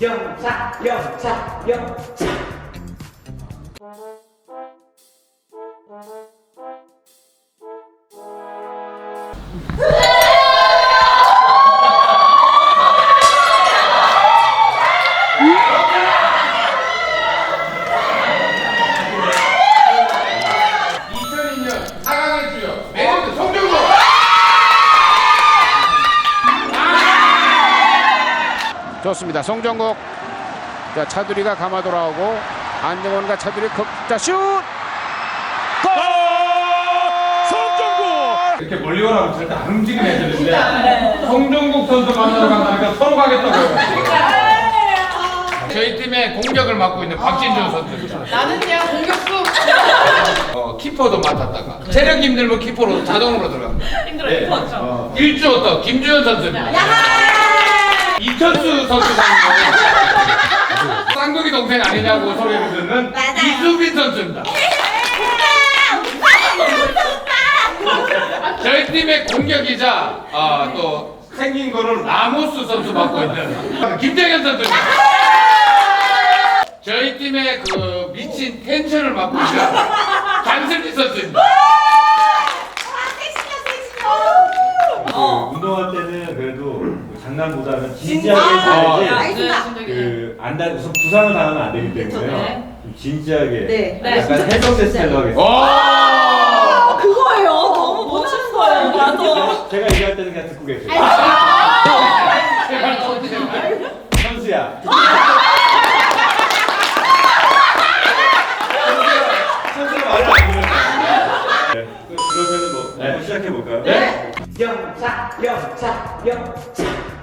영차 영차 영차 좋습니다. 송정국 자 차두리가 감아 돌아오고 안정원과 차두리 극자 슛 송정국 이렇게 멀리 오라고 절대 안 움직이면 해야 되는데 송정국 선수 만나러 간다니까 서로 가겠다고요. 저희 팀의 공격을 맡고 있는 박진준 선수입니다. 나는 그냥 공격수 어, 키퍼도 맡았다가 체력이 힘들면 키퍼로 자동으로 들어갑니다. 힘들어 힘들었죠. 일주 어터 김주현 선수입니다. 이천수 선수가 쌍둥이 동생 아니냐고 소리를 듣는 이수빈 선수입니다. 저희 팀의 공격이자 아, 또 생긴 거를 라모스 선수 맡고 있는 김정현 선수입니다. 저희 팀의 그 미친 텐션을 맡고 있는 장슬기 선수입니다. 그 운동할 때는 그래도 그 장난보다는 진지하게 아, 해야지 네, 진짜 그 안다 우선 부상을 당하면 안 되기 때문에요. 네. 좀 진지하게 네. 네, 약간 해성 테스트로 하겠습니다. 오! 그거예요. 너무 멋진 거예요. 맞아. 제가 얘기할 때는 그냥 듣고 계세요. 선수야. 선수가 말을 안 들으면 네. 그- 그러면은 뭐 한번 시작해 볼까요? 네. 영차 영차 영차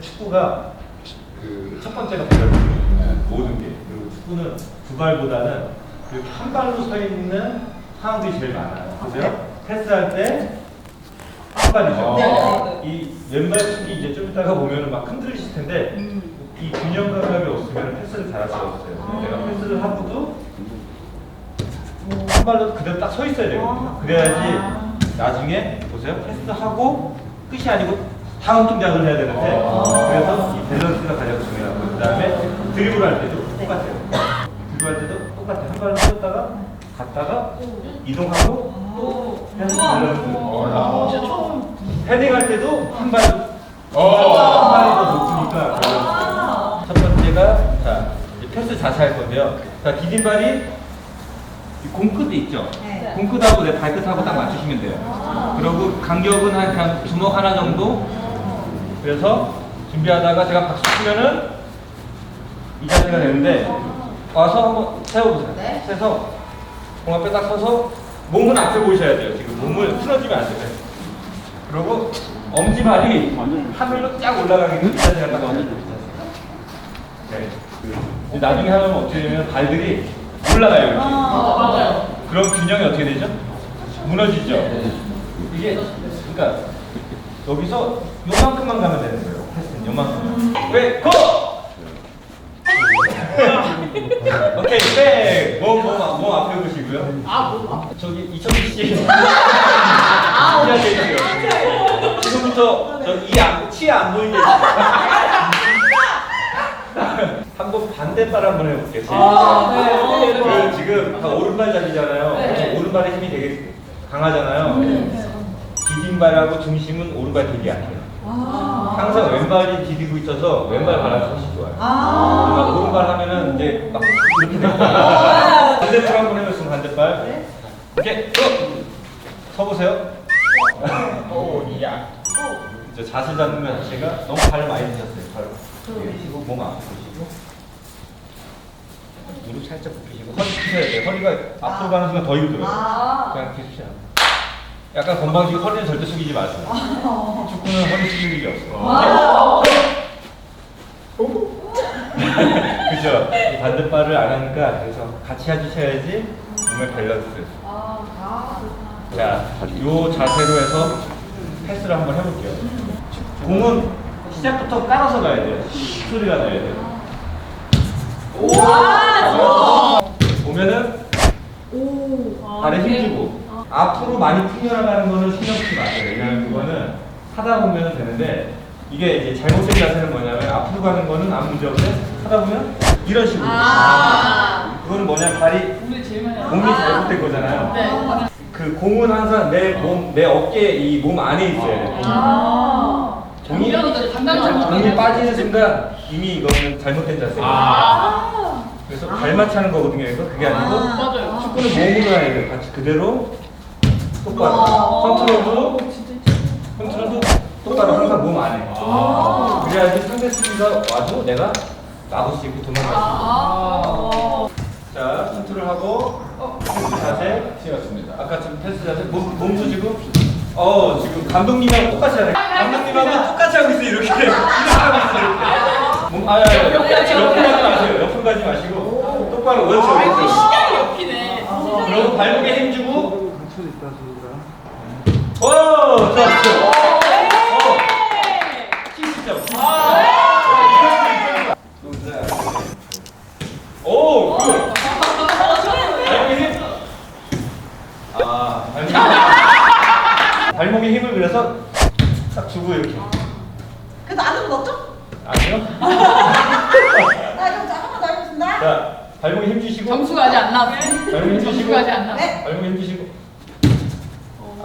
축구가 그 첫 번째가 발이에요. 모든 게. 그리고 축구는 두 발보다는 이렇게 한 발로 서 있는 상황들이 제일 많아요. 그죠? 패스할 때 한 발이죠. 네. 이 왼발 축이 이제 좀 이따가 보면은 막 흔들리실 텐데 이 균형 감각이 없으면 패스를 잘할 수가 없어요. 내가 패스를 하고도 한 발로 그대로 딱 서 있어야 되거든요. 그래야지 나중에 보세요. 패스하고 끝이 아니고 다음 동작을 해야 되는데 그래서 이 밸런스가 가장 중요하고 그 다음에 드리블 할 때도 똑같아요. 드리블 할 때도 똑같아요. 한 발로 섰다가 갔다가 이동하고 또 패스 밸런스. 진짜 처음 헤딩 할 때도 한 발, 오! 한 발이 더 높으니까 밸런스. 첫 번째가 자 이제 패스 자세 할 건데요. 자 디딤발이 이 공끝 있죠? 네. 공끝하고 내 발끝하고 딱 맞추시면 돼요. 그리고 간격은 한 그냥 주먹 하나 정도. 그래서 준비하다가 제가 박수 치면은 이 자세가 되는데 와서 한번 세워보세요. 네. 세서 공 앞에 딱 서서 몸은 앞에 보셔야 돼요. 지금 몸을 틀어지면 안 돼요. 그리고 엄지발이 하늘로 쫙 올라가게끔 이 자세가 딱 완전 네. 그 나중에 하면 어떻게 되면 발들이 올라가요. 이렇게. 맞아요. 그럼 균형이 어떻게 되죠? 무너지죠. 이게 그러니까 여기서 요만큼만 가면 되는 거예요. 패스는 요만큼. 왜 고! 오케이 백. 몸몸 몸 앞에 보시고요. 아 뭐? 저기 이천기 씨. 아, 오케이. 지금부터 저이 안치안 보이게. 한번 반대발 한번 해볼게요. 아, 네. 그 지금 다 오른발 잡이잖아요. 네. 오른발의 힘이 되게 강하잖아요. 디딤발하고 중심은 오른발 되게 약해요. 항상 왼발이 디디고 있어서 왼발 바람이 훨씬 좋아요. 그러니까 오른발 하면은 이제 막 이렇게 돼요. 반대발 한번 해보시면 반대발. 오케이, 또 서보세요. 오, 야. 이제 자세 잡는 자체가 너무 발 많이 드셨어요. 발 펴시고 몸 앞에 보시고. 무릎 살짝 굽히시고 허리 펴셔야 돼요. 허리가 앞으로 가는 순간 더 힘들어요. 그냥 펴십시오. 약간 건방지고 허리는 절대 숙이지 마세요. 축구는 허리 숙일 일이 없어요. 그죠? 이 반대발을 안 하니까 그래서 같이 해주셔야지 몸의 밸런스. 자, 요 자세로 해서 패스를 한번 해볼게요. 공은 시작부터 깔아서 가야 돼요. 소리가 나야 돼요. 보면은 발에 힘주고 앞으로 많이 풀려나가는 거는 신경 쓰지 마세요. 왜냐면 그거는 하다 보면 되는데 이게 이제 잘못된 자세는 뭐냐면 앞으로 가는 거는 아무 문제 없는데 하다 보면 이런 식으로. 그거는 뭐냐 하는 몸이 잘못된 거잖아요. 네. 그 공은 항상 내 몸, 내 어깨 이 몸 안에 있어야 돼. 아. 공이 공이 빠지는 순간 이미 이거는 잘못된 자세예요. 아. 그래서 발만 차는 거거든요. 이거 그게 아니고 맞아요. 축구는 몸으로 해야 돼요. 같이 그대로 똑바로. 컨트롤도 컨트롤도 똑바로 항상 몸 안에. 그래야지 상대 수비가 와도 내가 막을 수 있고 도망갈 수 있고. 자, 컨트롤하고 패스 자세. 튀었습니다. 아까 좀 패스 자세 몸, 몸도 지금 어 지금 감독님하고 똑같이 하네. 감독님하고 똑같이 하고 있어 이렇게 이렇게 하고 있어 이렇게. 몸 아야 옆을 가지 마세요. 옆을 가지 마시고 똑바로 원치 원치. 시간이 옆이네. 그리고 발목에 힘주고. 오, 좋았어. 어. 힘 진짜. 오, 굿. 발목에 힘. 아, 발목에 힘을 그래서 딱 주고 이렇게. 그래도 안 넣었죠? 아니요? 나 그럼 한번 더 해보겠습니다. 자, 발목에 힘 주시고. 점수가 아직 안 나왔어. 발목에 힘 주시고. 점수가 아직 안 나왔어. 네. 발목에 힘 주시고.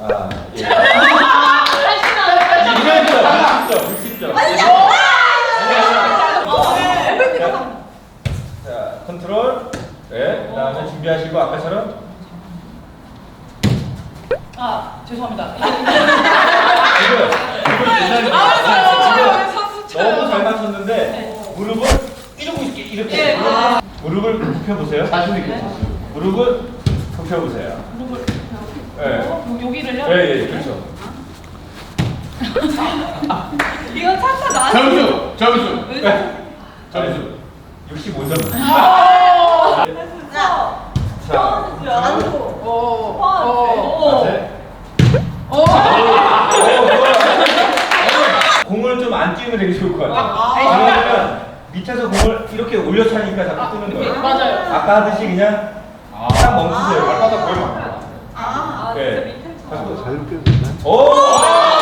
아, 예. 다시 나왔어. 60점, 60점. 아니, 자, 컨트롤. 네, 그 다음에 준비하시고 아까처럼. 아, 죄송합니다. 아, 지금 선수 너무 잘 맞췄는데 무릎을 이렇게 이렇게 무릎을 굽혀보세요. 자신 있게. 무릎을 굽혀보세요. 네. 여기를요? 예, 예, 그렇죠. 이거 차차 나. 점수, 점수, 점수. 65점. 자, 자, 앉고. 오. 오. 자세. 오. 오, 좋아요. 공을 좀 안 띄우면 되게 좋을 것 같아요. 왜냐면 밑에서 공을 이렇게 올려 차니까 자꾸 뜨는 거예요. 맞아요. 아까 하듯이 그냥 아. 딱 멈추세요. 발바닥 보이면 아, 네. 오! 가겠습니다.